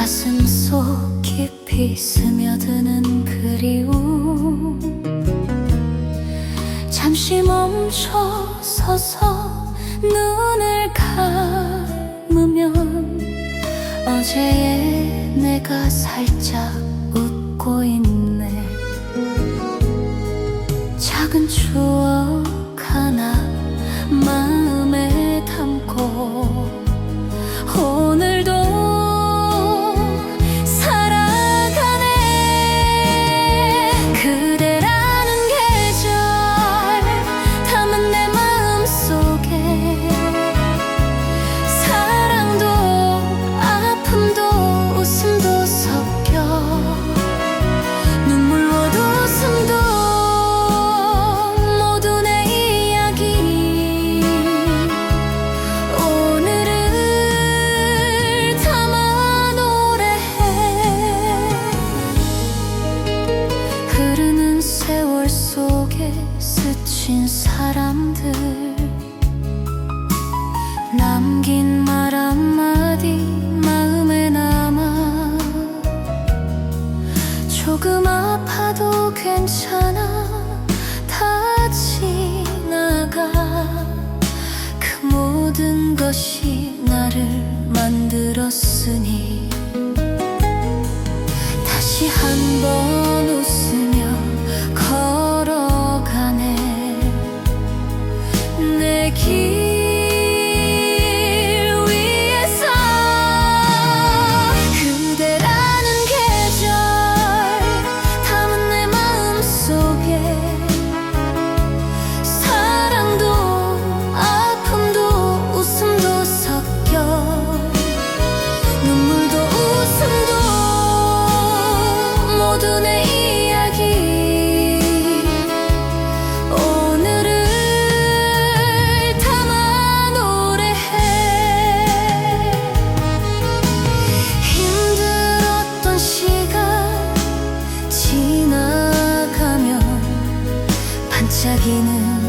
가슴 속 깊이 스며드는 그리움. 잠시 멈춰 서서 눈을 감으면 어제의 내가 살짝 웃고 있네. 작은 추억 하나 마음에 담고 속에 스친 사람들. 남긴 말 한마디 마음에 남아. 조금 아파도 괜찮아. 다 지나가. 그 모든 것이 나를 만들었으니 다시 한번 반짝이는